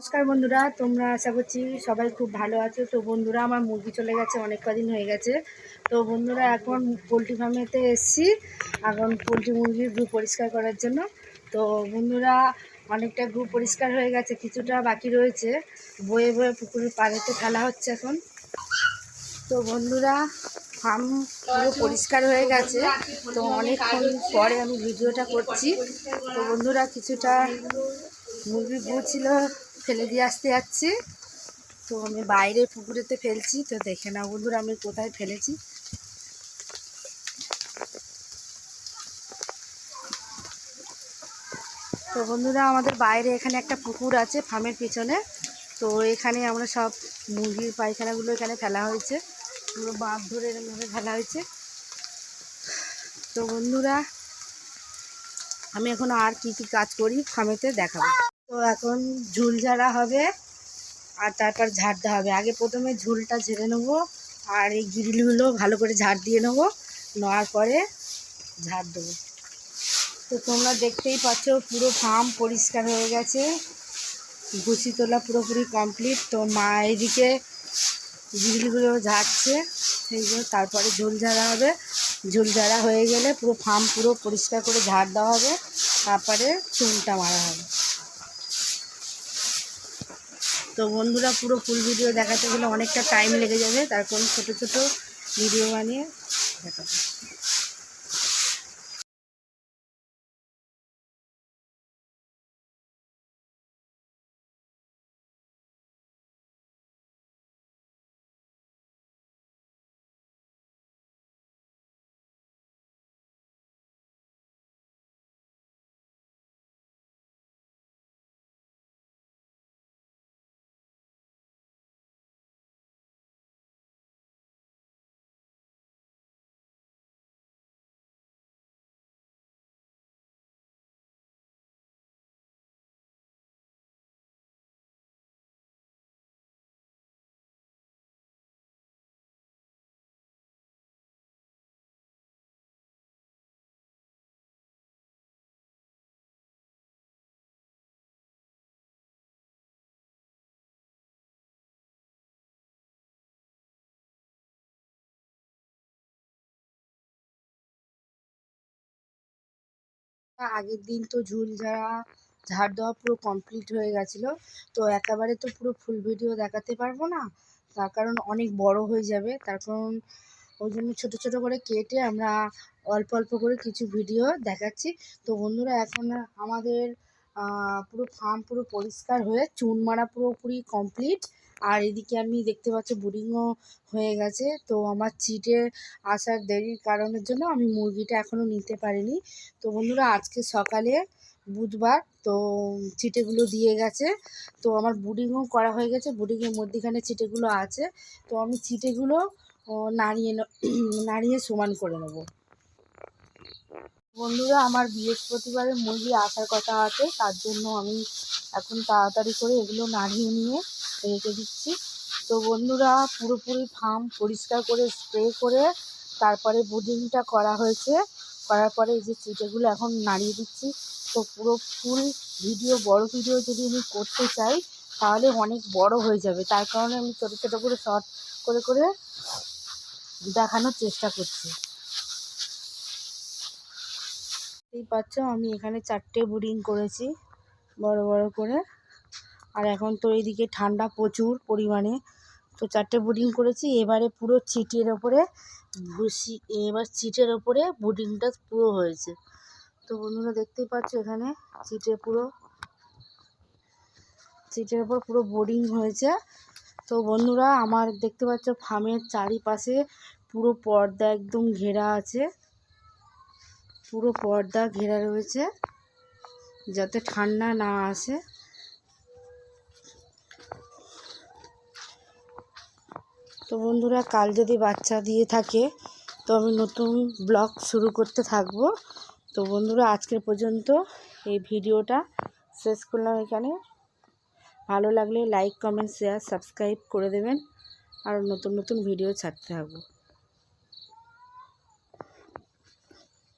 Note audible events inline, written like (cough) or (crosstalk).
নমস্কার বন্ধুরা, তোমরা আশা করছি সবাই খুব ভালো আছো। তো বন্ধুরা, আমার মুরগি চলে গেছে, অনেক কদিন হয়ে গেছে। তো বন্ধুরা, এখন পোলট্রি ফার্মেতে এসছি, এখন পোলট্রি মুরগির গ্রু পরিষ্কার করার জন্য। তো বন্ধুরা, অনেকটা গ্রু পরিষ্কার হয়ে গেছে, কিছুটা বাকি রয়েছে। বয়ে বয়ে পুকুরের পাড়েতে ফেলা হচ্ছে এখন। তো বন্ধুরা ফার্ম পুরো পরিষ্কার হয়ে গেছে। তো অনেকক্ষণ পরে আমি ভিডিওটা করছি। তো বন্ধুরা, কিছুটা মুরগি গু ছিল ফেলে দিয়ে আসতে যাচ্ছি। তো আমি বাইরে পুকুরেতে ফেলছি। তো দেখে নাও বন্ধুরা, আমি কোথায় ফেলেছি। তো বন্ধুরা, আমাদের বাইরে এখানে একটা পুকুর আছে ফার্মের পিছনে। তো এখানে আমরা সব মুরগির পায়খানাগুলো এখানে ফেলা হয়েছে। পুরো বাঁধ ধরে এরকমভাবে ফেলা হয়েছে। তো বন্ধুরা, আমি এখন আর কি কি কাজ করি ফার্মেতে দেখাবো। তো এখন ঝুল ঝাড়া হবে আর তারপর ঝাড়তে হবে। আগে প্রথমে ঝুলটা ঝেড়ে নেব আর এই গ্রিলগুলো ভালো করে ঝাড় দিয়ে নেব। নেওয়ার পরে ঝাড় দেবো। তো তোমরা দেখতেই পাচ্ছ পুরো ফার্ম পরিষ্কার হয়ে গেছে। গুছি তোলা পুরোপুরি কমপ্লিট। তো মা এদিকে গ্রিলগুলো ঝাড়ছে সেইগুলো তারপরে ঝুল ঝাড়া হবে। ঝুল ঝাড়া হয়ে গেলে পুরো ফার্ম পুরো পরিষ্কার করে ঝাড় দেওয়া হবে। তারপরে চুনটা মারা হবে। তো বন্ধুরা পুরো ফুল ভিডিও দেখাতে গেলে অনেকটা টাইম লেগে যাবে, তারপর ছোটো ছোটো ভিডিও বানিয়ে দেখাবো। আগের দিন তো ঝুল ঝাড়া ঝাড় দেওয়া পুরো কমপ্লিট হয়ে গেছিল, তো একেবারে তো পুরো ফুল ভিডিও দেখাতে পারব না। তার কারণ অনেক বড় হয়ে যাবে, তার কারণ ওই জন্য ছোটো ছোটো করে কেটে আমরা অল্প অল্প করে কিছু ভিডিও দেখাচ্ছি। তো বন্ধুরা, এখন আমাদের পুরো ফার্ম পুরো পরিষ্কার হয়ে চুন মারা পুরোপুরি কমপ্লিট আর এদিকে আমি দেখতে পাচ্ছি বোরিংও হয়ে গেছে। তো আমার চিটে আসার দেরির কারণের জন্য আমি মুরগিটা এখনও নিতে পারিনি। তো বন্ধুরা, আজকে সকালে বুধবার তো চিটেগুলো দিয়ে গেছে। তো আমার বুডিংও করা হয়ে গেছে। বুডিংয়ের মধ্যেখানে চিটেগুলো আছে। তো আমি চিটেগুলো নাড়িয়ে (clears throat) নাড়িয়ে সমান করে নেব। বন্ধুরা, আমার বৃহস্পতিবারে মুরগি আসার কথা আছে, তার জন্য আমি এখন তাড়াতাড়ি করে এগুলো নাড়িয়ে নিয়ে রেখে দিচ্ছি। তো বন্ধুরা, পুরোপুরি ফার্ম পরিষ্কার করে স্প্রে করে তারপরে বুডিংটা করা হয়েছে। করার পরে এই যে চিটেগুলো এখন নাড়িয়ে দিচ্ছি। তো পুরো ফুল ভিডিও, বড় ভিডিও যদি আমি করতে চাই, তাহলে অনেক বড় হয়ে যাবে। তার কারণে আমি ছোটো ছোটো করে শর্ট করে করে দেখানোর চেষ্টা করছি। দেখতেই পাচ্ছ, আমি এখানে চারটে বুডিং করেছি, বড় বড় করে। আর এখন তো এইদিকে ঠান্ডা প্রচুর পরিমাণে। তো চারটে বুডিং করেছি, এবারে পুরো চিটের ওপরে ভুসি এবার চিটের ওপরে বুডিংটা পুরো হয়েছে। তো বন্ধুরা দেখতেই পাচ্ছ এখানে চিটে পুরো চিটের ওপর পুরো বোর্ডিং হয়েছে। তো বন্ধুরা আমার দেখতে পাচ্ছ, ফার্মের চারিপাশে পুরো পর্দা একদম ঘেরা আছে। পুরো পর্দা ঘেরা রয়েছে যাতে ঠান্ডা না আসে। তো বন্ধুরা, কাল যদি বাচ্চা দিয়ে থাকে, তো আমি নতুন ব্লগ শুরু করতে থাকব। তো বন্ধুরা, আজকের পর্যন্ত এই ভিডিওটা শেষ করলাম এখানে। ভালো লাগলে লাইক, কমেন্ট, শেয়ার, সাবস্ক্রাইব করে দেবেন। আর নতুন নতুন ভিডিও ছাড়তে থাকব।